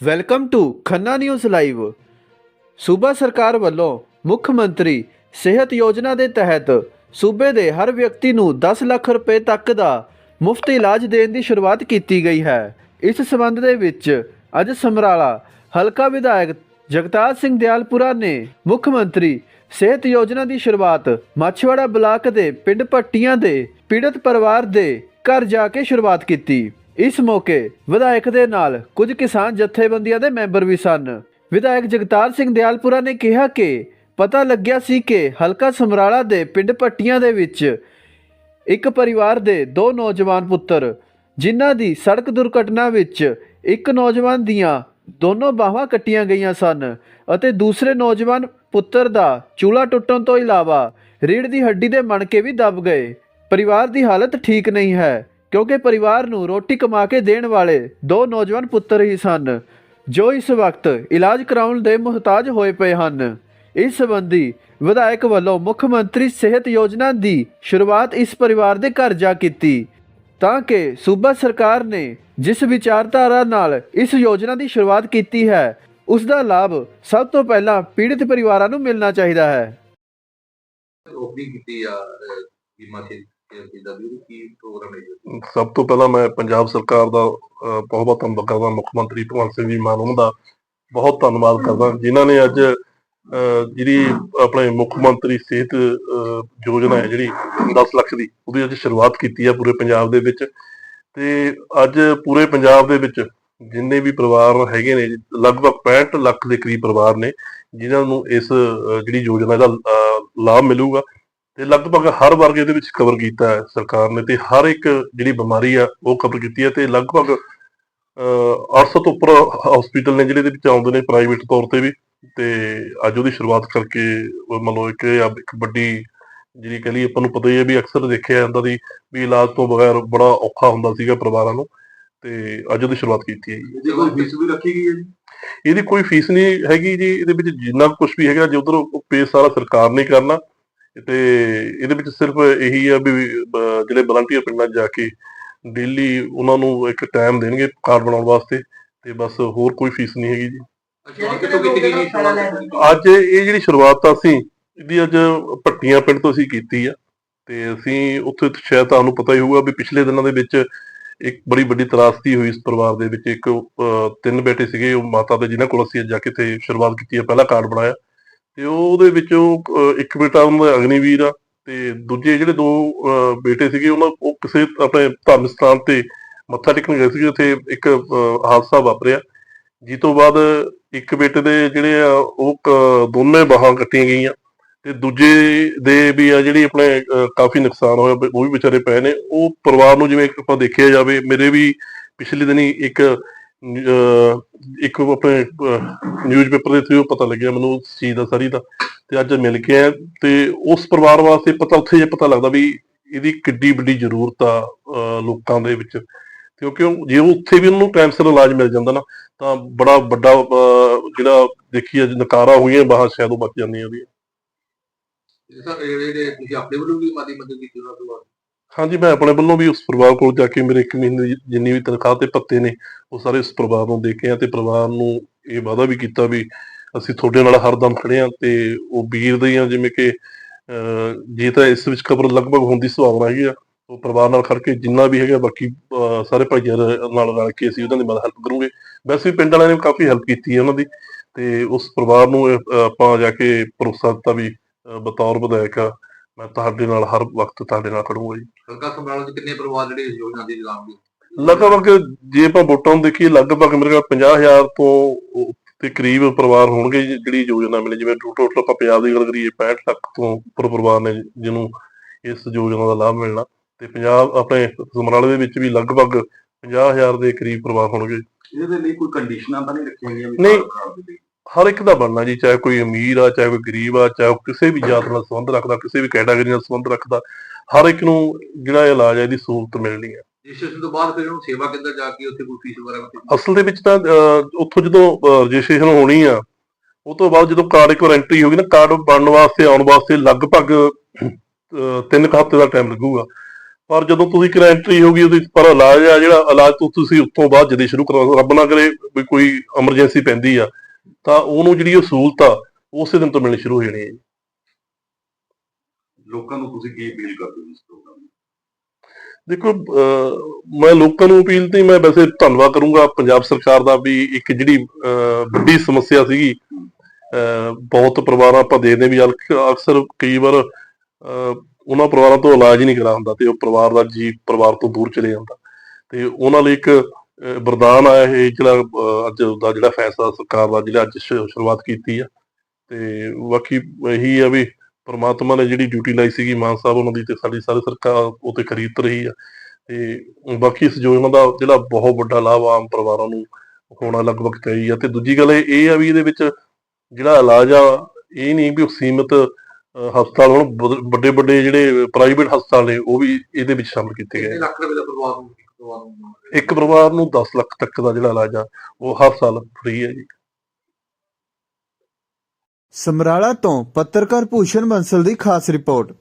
Welcome to Khanna news live ਸੂਬਾ ਸਰਕਾਰ ਵੱਲੋਂ ਮੁੱਖ ਮੰਤਰੀ ਸਿਹਤ ਯੋਜਨਾ ਦੇ ਤਹਿਤ ਸੂਬੇ ਦੇ ਹਰ ਵਿਅਕਤੀ ਨੂੰ 10 ਲੱਖ ਰੁਪਏ ਤੱਕ ਦਾ ਮੁਫਤ ਇਲਾਜ ਦੇਣ ਦੀ ਸ਼ੁਰੂਆਤ ਕੀਤੀ ਗਈ ਹੈ। ਇਸ ਸਬੰਧ ਦੇ ਵਿੱਚ ਅੱਜ ਸਮਰਾਲਾ ਹਲਕਾ ਵਿਧਾਇਕ ਜਗਤਾਰ ਸਿੰਘ ਦਿਆਲਪੁਰਾ ਨੇ ਮੁੱਖ ਮੰਤਰੀ ਸਿਹਤ ਯੋਜਨਾ ਦੀ ਸ਼ੁਰੂਆਤ ਮਾਛਵਾੜਾ ਬਲਾਕ ਦੇ ਪਿੰਡ ਪੱਟੀਆਂ ਦੇ ਪੀੜਤ ਪਰਿਵਾਰ ਦੇ ਘਰ ਜਾ ਕੇ ਸ਼ੁਰੂਆਤ ਕੀਤੀ। ਇਸ ਮੌਕੇ ਵਿਧਾਇਕ ਦੇ ਨਾਲ ਕੁਝ ਕਿਸਾਨ ਜਥੇਬੰਦੀਆਂ ਦੇ ਮੈਂਬਰ ਵੀ ਸਨ। ਵਿਧਾਇਕ ਜਗਤਾਰ ਸਿੰਘ ਦਿਆਲਪੁਰਾ ਨੇ ਕਿਹਾ ਕਿ ਪਤਾ ਲੱਗਿਆ ਸੀ ਕਿ ਹਲਕਾ ਸਮਰਾਲਾ ਦੇ ਪਿੰਡ ਪੱਟੀਆਂ ਦੇ ਵਿੱਚ ਇੱਕ ਪਰਿਵਾਰ ਦੇ ਦੋ ਨੌਜਵਾਨ ਪੁੱਤਰ, ਜਿਨ੍ਹਾਂ ਦੀ ਸੜਕ ਦੁਰਘਟਨਾ ਵਿੱਚ ਇੱਕ ਨੌਜਵਾਨ ਦੀਆਂ ਦੋਨੋਂ ਬਾਹਾਂ ਕੱਟੀਆਂ ਗਈਆਂ ਸਨ ਅਤੇ ਦੂਸਰੇ ਨੌਜਵਾਨ ਪੁੱਤਰ ਦਾ ਚੂਲਾ ਟੁੱਟਣ ਤੋਂ ਇਲਾਵਾ ਰੀੜ੍ਹ ਦੀ ਹੱਡੀ ਦੇ ਮਣਕੇ ਵੀ ਦਬ ਗਏ। ਪਰਿਵਾਰ ਦੀ ਹਾਲਤ ਠੀਕ ਨਹੀਂ ਹੈ। ਕਿਉਂਕਿ ਪਰਿਵਾਰ ਨੂੰ ਰੋਟੀ ਕਮਾ ਕੇ ਦੇਣ ਵਾਲੇ ਦੋ ਨੌਜਵਾਨ ਪੁੱਤਰ ਹੀ ਸਨ, ਜੋ ਇਸ ਵਕਤ ਇਲਾਜ ਕਰਾਉਣ ਦੇ ਮੁਹਤਾਜ ਹੋਏ ਪਏ ਹਨ। ਇਸ ਸੰਬੰਧੀ ਵਿਧਾਇਕ ਵੱਲੋਂ ਮੁੱਖ ਮੰਤਰੀ ਸਿਹਤ ਯੋਜਨਾ ਦੀ ਸ਼ੁਰੂਆਤ ਇਸ ਪਰਿਵਾਰ ਦੇ ਘਰ ਜਾ ਕੀਤੀ, ਤਾਂ ਕਿ ਸੂਬਾ ਸਰਕਾਰ ਨੇ ਜਿਸ ਵਿਚਾਰਧਾਰਾ ਨਾਲ ਇਸ ਯੋਜਨਾ ਦੀ ਸ਼ੁਰੂਆਤ ਕੀਤੀ ਹੈ ਉਸ ਦਾ ਲਾਭ ਸਭ ਤੋਂ ਪਹਿਲਾਂ ਪੀੜਿਤ ਪਰਿਵਾਰਾਂ ਨੂੰ ਮਿਲਣਾ ਚਾਹੀਦਾ ਹੈ। ਓਪਨਿੰਗ ਕੀਤੀ ਆ ਬੀਮਾ ਸੀ ਦਾ ਵੀ ਕੀ ਪ੍ਰੋਗਰਾਮ ਹੈ ਜੀ ਸਭ ਤੋਂ ਪਹਿਲਾਂ ਮੈਂ ਪੰਜਾਬ ਸਰਕਾਰ ਦਾ ਬਹੁਤ ਬਹੁਤ ਧੰਨਵਾਦ ਕਰਦਾ ਮੁੱਖ ਮੰਤਰੀ ਭਗਵੰਤ ਸਿੰਘ ਜੀ ਮਾਨ ਉਹਨਾਂ ਦਾ ਬਹੁਤ ਧੰਨਵਾਦ ਕਰਦਾ ਜਿਨ੍ਹਾਂ ਨੇ ਅੱਜ ਜਿਹੜੀ ਆਪਣੇ ਮੁੱਖ ਮੰਤਰੀ ਸਿਹਤ ਯੋਜਨਾ ਹੈ ਜਿਹੜੀ 10 ਲੱਖ ਦੀ ਉਹਦੀ ਅੱਜ ਸ਼ੁਰੂਆਤ ਕੀਤੀ ਹੈ ਪੂਰੇ ਪੰਜਾਬ ਦੇ ਵਿੱਚ ਤੇ ਅੱਜ ਪੂਰੇ ਪੰਜਾਬ ਦੇ ਵਿੱਚ ਜਿੰਨੇ ਵੀ ਪਰਿਵਾਰ ਹੈਗੇ ਨੇ ਲਗਭਗ 65 ਲੱਖ ਦੇ ਕਰੀਬ ਪਰਿਵਾਰ ਨੇ ਜਿਨ੍ਹਾਂ ਨੂੰ ਇਸ ਜਿਹੜੀ ਯੋਜਨਾ ਦਾ ਲਾਭ ਮਿਲੂਗਾ। ਤੇ ਲਗਭਗ ਹਰ ਵਰਗ ਇਹਦੇ ਵਿੱਚ ਕਵਰ ਕੀਤਾ ਹੈ ਸਰਕਾਰ ਨੇ ਤੇ ਹਰ ਇੱਕ ਜਿਹੜੀ ਬਿਮਾਰੀ ਆ ਉਹ ਕਵਰ ਕੀਤੀ ਹੈ ਤੇ ਲਗਭਗ ਅਹ 800 ਤੋਂ ਉੱਪਰ ਹਸਪੀਟਲ ਨੇ ਜਿਹੜੇ ਇਹਦੇ ਵਿੱਚ ਆਉਂਦੇ ਨੇ ਪ੍ਰਾਈਵੇਟ ਤੌਰ ਤੇ ਵੀ ਤੇ ਅੱਜ ਉਹਦੀ ਸ਼ੁਰੂਆਤ ਕਰਕੇ ਲਓ ਇੱਕ ਇੱਕ ਵੱਡੀ ਜਿਹੜੀ ਕਹ ਲਈ ਆਪਾਂ ਨੂੰ ਪਤਾ ਹੀ ਹੈ ਵੀ ਅਕਸਰ ਦੇਖਿਆ ਜਾਂਦਾ ਦੀ ਵੀ ਇਲਾਜ ਤੋਂ ਬਗੈਰ ਬੜਾ ਔਖਾ ਹੁੰਦਾ ਸੀਗਾ ਪਰਿਵਾਰਾਂ ਨੂੰ ਤੇ ਅੱਜ ਉਹਦੀ ਸ਼ੁਰੂਆਤ ਕੀਤੀ ਹੈ ਜੀ। ਇਹਦੀ ਕੋਈ ਫੀਸ ਵੀ ਰੱਖੀ ਗਈ ਹੈ ਜੀ? ਇਹਦੀ ਕੋਈ ਫੀਸ ਨਹੀਂ ਹੈਗੀ ਜੀ ਇਹਦੇ ਵਿੱਚ ਜਿੰਨਾ ਕੁਝ ਵੀ ਹੈਗਾ ਜੇ ਉਧਰ ਪੇ ਸਾਰਾ ਸਰਕਾਰ ਨੇ ਕਰਨਾ ਤੇ ਇਹਦੇ ਵਿੱਚ ਸਿਰਫ ਇਹੀ ਆ ਵੀ ਜਿਹੜੇ ਵਲੰਟੀਅਰ ਪਿੰਡਾਂ 'ਚ ਜਾ ਕੇ ਡੇਲੀ ਉਹਨਾਂ ਨੂੰ ਇੱਕ ਟਾਈਮ ਦੇਣਗੇ ਕਾਰਡ ਬਣਾਉਣ ਵਾਸਤੇ ਤੇ ਬਸ ਹੋਰ ਕੋਈ ਫੀਸ ਨਹੀਂ ਹੈਗੀ ਜੀ? ਅੱਜ ਇਹ ਜਿਹੜੀ ਸ਼ੁਰੂਆਤ ਤਾਂ ਅਸੀਂ ਇਹਦੀ ਅੱਜ ਪੱਟੀਆਂ ਪਿੰਡ ਤੋਂ ਅਸੀਂ ਕੀਤੀ ਆ ਤੇ ਅਸੀਂ ਉੱਥੇ ਸ਼ਾਇਦ ਤੁਹਾਨੂੰ ਪਤਾ ਹੀ ਹੋਊਗਾ ਵੀ ਪਿਛਲੇ ਦਿਨਾਂ ਦੇ ਵਿੱਚ ਇੱਕ ਬੜੀ ਵੱਡੀ ਤਰਾਸਦੀ ਹੋਈ ਇਸ ਪਰਿਵਾਰ ਦੇ ਵਿੱਚ। ਇੱਕ ਤਿੰਨ ਬੇਟੇ ਸੀਗੇ ਉਹ ਮਾਤਾ ਦੇ ਜਿਨ੍ਹਾਂ ਕੋਲ ਅਸੀਂ ਅੱਜ ਜਾ ਕੇ ਤੇ ਸ਼ੁਰੂਆਤ ਕੀਤੀ ਹੈ ਪਹਿਲਾ ਕਾਰਡ ਬਣਾਇਆ। ਤੇ ਉਹਦੇ ਵਿੱਚੋਂ ਇੱਕ ਬੇਟਾ ਉਹਨਾਂ ਦਾ ਅਗਨੀਵੀਰ ਆ ਤੇ ਦੂਜੇ ਜਿਹੜੇ ਦੋ ਅਹ, ਬੇਟੇ ਸੀਗੇ ਉਹਨਾਂ ਉਹ ਕਿਸੇ ਆਪਣੇ ਧਰਮ ਸਥਾਨ ਤੇ ਮੱਥਾ ਟੇਕਣ ਗਏ ਸੀ ਉੱਥੇ ਇੱਕ ਹਾਦਸਾ ਵਾਪਰਿਆ। ਜਿਸ ਤੋਂ ਬਾਅਦ ਇੱਕ ਬੇਟੇ ਦੇ ਜਿਹੜੇ ਆ ਉਹ ਦੋਨੇ ਬਾਹਾਂ ਕੱਟੀਆਂ ਗਈਆਂ। ਤੇ ਦੂਜੇ ਦੇ ਵੀ ਆ ਜਿਹੜੀ ਆਪਣੇ ਅਹ, ਕਾਫੀ ਨੁਕਸਾਨ ਹੋਇਆ ਉਹ ਵੀ ਵਿਚਾਰੇ ਪਏ ਨੇ। ਉਹ ਪਰਿਵਾਰ ਨੂੰ ਜਿਵੇਂ ਆਪਾਂ ਦੇਖਿਆ ਜਾਵੇ ਮੇਰੇ ਵੀ ਪਿਛਲੇ ਦਿਨੀ ਇੱਕ ਇੱਕ ਆਪਣੇ ਨਿਊਜ਼ਪੇਪਰ ਦੇ ਥਰੂ ਪਤਾ ਲੱਗਿਆ ਮੈਨੂੰ ਉਸ ਚੀਜ਼ ਦਾ, ਸਾਰੀ ਦਾ। ਤੇ ਅੱਜ ਮਿਲ ਕੇ ਆਇਆ ਤੇ ਉਸ ਪਰਿਵਾਰ ਵਾਸਤੇ ਪਤਾ, ਉੱਥੇ ਜੇ ਪਤਾ ਲੱਗਦਾ ਵੀ ਇਹਦੀ ਕਿੱਡੀ ਵੱਡੀ ਜ਼ਰੂਰਤ ਆ ਲੋਕਾਂ ਦੇ ਵਿੱਚ। ਕਿਉਂਕਿ ਜੇ ਉੱਥੇ ਵੀ ਉਹਨੂੰ ਟਾਈਮ ਸਿਰ ਇਲਾਜ ਮਿਲ ਜਾਂਦਾ ਨਾ, ਤਾਂ ਬੜਾ ਵੱਡਾ ਜਿਹੜਾ ਦੇਖੀ ਅੱਜ ਨਕਾਰਾ ਹੋਈਆਂ ਬਾਹਰ ਸ਼ਾਇਦ ਉਹ ਬਚ ਜਾਂਦੀਆਂ ਉਹਦੀਆਂ। ਇਹ ਸਰ ਇਹ ਜਿਹੜੇ ਤੁਸੀਂ ਆਪਣੇ ਵੱਲੋਂ ਵੀ ਮਾਦੀ ਮਦਦ ਕੀਤੀ ਉਹਨਾਂ ਤੋਂ ਬਾਅਦ? ਹਾਂਜੀ ਮੈਂ ਆਪਣੇ ਵੱਲੋਂ ਵੀ ਉਸ ਪਰਿਵਾਰ ਕੋਲ ਜਾ ਕੇ ਮੇਰੇ ਇੱਕ ਮਹੀਨੇ ਦੀ ਜਿੰਨੀ ਵੀ ਤਨਖਾਹ ਤੇ ਪੱਤੇ ਨੇ ਉਹ ਸਾਰੇ ਉਸ ਪਰਿਵਾਰ ਨੂੰ ਦੇ ਕੇ ਆ ਤੇ ਪਰਿਵਾਰ ਨੂੰ ਇਹ ਵਾਅਦਾ ਵੀ ਕੀਤਾ ਵੀ ਅਸੀਂ ਤੁਹਾਡੇ ਨਾਲ ਹਰਦਮ ਖੜੇ ਆ ਤੇ ਉਹ ਵੀਰ ਦੀਆਂ ਜਿਵੇਂ ਕਿ ਜੇ ਤਾਂ ਇਸ ਵਿੱਚ ਖਬਰ ਲਗਭਗ ਹੁੰਦੀ ਦੀ ਸੰਭਾਵਨਾ ਹੈਗੀ ਆ ਉਹ ਪਰਿਵਾਰ ਨਾਲ ਖੜ ਕੇ ਜਿੰਨਾ ਵੀ ਹੈਗਾ ਬਾਕੀ ਅਹ, ਸਾਰੇ ਭਾਈਚਾਰੇ ਨਾਲ ਰਲ ਕੇ ਅਸੀਂ ਉਹਨਾਂ ਦੀ ਮਦਦ ਹੈਲਪ ਕਰੂਗੇ। ਵੈਸੇ ਵੀ ਪਿੰਡ ਵਾਲਿਆਂ ਨੇ ਕਾਫੀ ਹੈਲਪ ਕੀਤੀ ਹੈ ਉਹਨਾਂ ਦੀ ਤੇ ਉਸ ਪਰਿਵਾਰ ਨੂੰ ਆਪਾਂ ਜਾ ਕੇ ਭਰੋਸਾ ਦਿੱਤਾ ਵੀ ਬਤੌਰ ਵਿਧਾਇਕ ਆ। ਮੈਂ ਤੁਹਾਡੇ ਨਾਲ ਹਰ ਵਕਤ ਤੁਹਾਡੇ ਨਾਲ ਖੜੂੰਗਾ ਜੀ। ਸੰਭਾਲਣ ਚ ਕਿੰਨੇ ਪਰਿਵਾਰ ਜਿਹੜੇ ਇਸ ਯੋਜਨਾ ਦੀ ਲਾਭਗੇ ਲਗਭਗ ਜੇ ਆਪਾਂ ਵੋਟਾਂ ਨੂੰ ਦੇਖੀਏ ਲਗਭਗ ਮੇਰੇ ਕੋਲ 50000 ਤੋਂ ਤੇ ਕਰੀਬ ਪਰਿਵਾਰ ਹੋਣਗੇ ਜਿਹੜੀ ਯੋਜਨਾ ਮਿਲੇ। ਜਿਵੇਂ ਟੋਟਲ ਆਪਾਂ ਪੰਜਾਬ ਦੀ ਗੱਲ ਕਰੀਏ 65 ਲੱਖ ਤੋਂ ਉੱਪਰ ਪਰਿਵਾਰ ਨੇ ਜਿਹਨੂੰ ਇਸ ਯੋਜਨਾ ਦਾ ਲਾਭ ਮਿਲਣਾ। ਤੇ ਪੰਜਾਬ ਆਪਣੇ ਸਮਰਾਲੇ ਦੇ ਵਿੱਚ ਵੀ ਲਗਭਗ 50000 ਦੇ ਕਰੀਬ ਪਰਿਵਾਰ ਹੋਣਗੇ। ਇਹਦੇ ਲਈ ਕੋਈ ਕੰਡੀਸ਼ਨਾਂ ਤਾਂ ਨਹੀਂ ਰੱਖੀਆਂ ਗਈਆਂ ਨਹੀਂ। ਹਰ ਇੱਕ ਦਾ ਬਣਨਾ ਜੀ ਚਾਹੇ ਕੋਈ ਅਮੀਰ ਆ ਚਾਹੇ ਕੋਈ ਗਰੀਬ ਆ ਚਾਹੇ ਕਿਸੇ ਵੀ ਜਾਤ ਨਾਲ ਸੰਬੰਧ ਰੱਖਦਾ ਕਿਸੇ ਵੀ ਕੈਟਾਗਰੀ ਨਾਲ ਸੰਬੰਧ ਰੱਖਦਾ ਹਰ ਇੱਕ ਨੂੰ ਜਿਹੜਾ ਇਲਾਜ ਹੈ ਇਹਦੀ ਸਹੂਲਤ ਮਿਲਣੀ ਹੈ ਰਜਿਸਟ੍ਰੇਸ਼ਨ ਤੋਂ ਬਾਅਦ ਫਿਰ ਉਹਨੂੰ ਸੇਵਾ ਕੇਂਦਰ ਜਾ ਕੇ ਉੱਥੇ ਕੋਈ ਫੀਸ ਵਗੈਰਾ ਅਸਲ ਦੇ ਵਿੱਚ ਤਾਂ ਉੱਥੋਂ ਜਦੋਂ ਰਜਿਸਟ੍ਰੇਸ਼ਨ ਹੋਣੀ ਆ ਉਹ ਤੋਂ ਬਾਅਦ ਜਦੋਂ ਕਾਰਡ ਇੱਕ ਵਾਰ ਐਂਟਰੀ ਹੋ ਗਈ ਨਾ ਕਾਰਡ ਬਣਨ ਵਾਸਤੇ ਆਉਣ ਵਾਸਤੇ ਲਗਭਗ ਅਹ, ਤਿੰਨ ਕੁ ਹਫ਼ਤੇ ਦਾ ਟਾਈਮ ਲੱਗੂਗਾ। ਪਰ ਜਦੋਂ ਤੁਸੀਂ ਕਿਰਾ ਐਂਟਰੀ ਹੋ ਗਈ ਉਹਦੀ ਪਰ ਇਲਾਜ ਆ ਜਿਹੜਾ ਇਲਾਜ ਤੋਂ ਤੁਸੀਂ ਉੱਤੋਂ ਬਾਅਦ ਜਦੇ ਸ਼ੁਰੂ ਕਰਵਾ ਰੱਬ ਨਾ ਕਰੇ ਕੋਈ ਐਮਰਜੈਂਸੀ ਪੈਂਦੀ ਆ। ਤਾਂ ਉਹਨੂੰ ਜਿਹੜੀ ਉਹ ਸਹੂਲਤ ਆ ਉਸੇ ਦਿਨ ਤੋਂ ਮਿਲਣੀ ਸ਼ੁਰੂ ਹੋ ਜਾਣੀ ਹੈ ਲੋਕਾਂ ਨੂੰ ਤੁਸੀਂ ਕੀ ਅਪੀਲ ਕਰਦੇ ਹੋ ਇਸ ਪ੍ਰੋਗਰਾਮ ਦੇਖੋ ਮੈਂ ਲੋਕਾਂ ਨੂੰ ਅਪੀਲ ਤੇ ਮੈਂ ਵੈਸੇ ਧੰਨਵਾਦ ਕਰੂੰਗਾ। ਪੰਜਾਬ ਸਰਕਾਰ ਦਾ ਵੀ ਇੱਕ ਜਿਹੜੀ ਵੱਡੀ ਸਮੱਸਿਆ ਸੀਗੀ ਬਹੁਤ ਪਰਿਵਾਰਾਂ ਆਪਾਂ ਦੇਖਦੇ ਵੀ ਅਕਸਰ ਕਈ ਵਾਰ ਉਹਨਾਂ ਪਰਿਵਾਰਾਂ ਤੋਂ ਇਲਾਜ ਹੀ ਨਹੀਂ ਕਰਾ ਹੁੰਦਾ ਤੇ ਉਹ ਪਰਿਵਾਰ ਦਾ ਜੀ ਪਰਿਵਾਰ ਤੋਂ ਦੂਰ ਚਲੇ ਜਾਂਦਾ। ਤੇ ਉਹਨਾਂ ਲਈ ਇੱਕ ਵਰਦਾਨ ਆਇਆ ਇਹ ਜਿਹੜਾ ਅੱਜ ਦਾ ਜਿਹੜਾ ਫੈਸਲਾ ਸਰਕਾਰ ਦਾ ਜਿਹੜਾ ਅੱਜ ਸ਼ੁਰੂਆਤ ਕੀਤੀ ਆ। ਤੇ ਬਾਕੀ ਇਹੀ ਆ ਵੀ ਪਰਮਾਤਮਾ ਨੇ ਜਿਹੜੀ ਡਿਊਟੀ ਲਾਈ ਸੀਗੀ, ਮਾਨ ਸਾਹਿਬ ਉਹਨਾਂ ਦੀ ਤੇ ਸਾਡੀ ਸਾਰੀ ਸਰਕਾਰ ਉਹ ਖਰੀਦ ਰਹੀ ਆ। ਤੇ ਬਾਕੀ ਇਸ ਯੋਜਨਾ ਦਾ ਜਿਹੜਾ ਬਹੁਤ ਵੱਡਾ ਲਾਭ ਆਮ ਪਰਿਵਾਰਾਂ ਨੂੰ ਹੋਣਾ ਲਗਭਗ ਤੈਅ ਆ। ਤੇ ਦੂਜੀ ਗੱਲ ਇਹ ਆ ਵੀ ਇਹਦੇ ਵਿੱਚ ਜਿਹੜਾ ਇਲਾਜ ਆ, ਇਹ ਨਹੀਂ ਵੀ ਸੀਮਿਤ ਹਸਪਤਾਲ ਹੁਣ ਵੱਡੇ ਵੱਡੇ ਜਿਹੜੇ ਪ੍ਰਾਈਵੇਟ ਹਸਪਤਾਲ ਨੇ, ਉਹ ਵੀ ਇਹਦੇ ਵਿੱਚ ਸ਼ਾਮਲ ਕੀਤੇ ਗਏ। ਕਿੰਨੇ ਲੱਖ ਰੁਪਏ ਦਾ ਪਰਿਵਾਰ ਨੂੰ ਇੱਕ ਪਰਿਵਾਰ ਨੂੰ 10 ਲੱਖ ਤੱਕ ਦਾ ਜਿਹੜਾ ਇਲਾਜ ਆ, ਉਹ ਹਰ ਸਾਲ ਫ੍ਰੀ ਹੈ ਜੀ। ਸਮਰਾਲਾ ਤੋਂ ਪੱਤਰਕਾਰ ਭੂਸ਼ਣ ਬੰਸਲ ਦੀ ਖਾਸ ਰਿਪੋਰਟ।